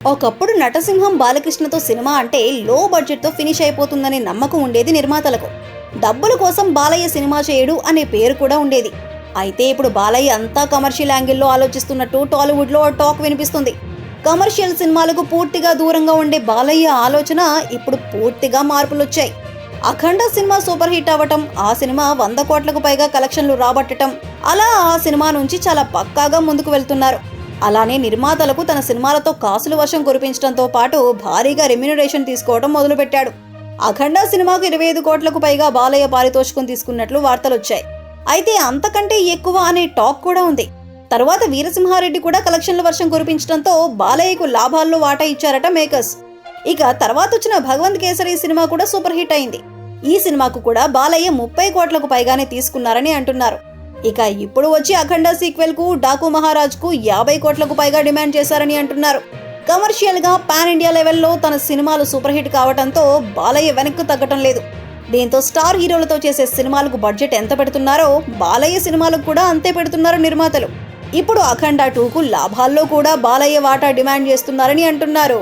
ఒకప్పుడు నటసింహం బాలకృష్ణతో సినిమా అంటే లో బడ్జెట్తో ఫినిష్ అయిపోతుందనే నమ్మకం ఉండేది నిర్మాతలకు. డబ్బుల కోసం బాలయ్య సినిమా చేయడు అనే పేరు కూడా ఉండేది. అయితే ఇప్పుడు బాలయ్య అంతా కమర్షియల్ యాంగిల్లో ఆలోచిస్తున్నట్టు టాలీవుడ్లో టాక్ వినిపిస్తుంది. కమర్షియల్ సినిమాలకు పూర్తిగా దూరంగా ఉండే బాలయ్య ఆలోచన ఇప్పుడు పూర్తిగా మార్పులొచ్చాయి. అఖండ సినిమా సూపర్ హిట్ అవ్వటం ఆ సినిమా వంద కోట్లకు పైగా కలెక్షన్లు రాబట్టడం అలా ఆ సినిమా నుంచి చాలా పక్కాగా ముందుకు వెళ్తున్నారు. అలానే నిర్మాతలకు తన సినిమాలతో కాసులు వర్షం కురిపించడంతో పాటు భారీగా రెమ్యునరేషన్ తీసుకోవడం మొదలుపెట్టాడు. అఖండ సినిమాకు ఇరవై ఐదు కోట్లకు పైగా బాలయ్య పారితోషికం తీసుకున్నట్లు వార్తలొచ్చాయి. అయితే అంతకంటే ఎక్కువ అనే టాక్ కూడా ఉంది. తరువాత వీరసింహారెడ్డి కూడా కలెక్షన్ల వర్షం కురిపించడంతో బాలయ్యకు లాభాల్లో వాటా ఇచ్చారట మేకర్స్. ఇక తర్వాత వచ్చిన భగవంత్ కేసరి సినిమా కూడా సూపర్ హిట్ అయింది. ఈ సినిమాకు కూడా బాలయ్య ముప్పై కోట్లకు పైగానే తీసుకున్నారని అంటున్నారు. ఇక ఇప్పుడు వచ్చి అఖండ సీక్వెల్కు డాకు మహారాజ్కు యాభై కోట్లకు పైగా డిమాండ్ చేశారని అంటున్నారు. కమర్షియల్గా పాన్ ఇండియా లెవెల్లో తన సినిమాలు సూపర్ హిట్ కావడంతో బాలయ్య వెనక్కు తగ్గటం లేదు. దీంతో స్టార్ హీరోలతో చేసే సినిమాలకు బడ్జెట్ ఎంత పెడుతున్నారో బాలయ్య సినిమాలకు కూడా అంతే పెడుతున్నారు నిర్మాతలు. ఇప్పుడు అఖండ టూకు లాభాల్లో కూడా బాలయ్య వాటా డిమాండ్ చేస్తున్నారని అంటున్నారు.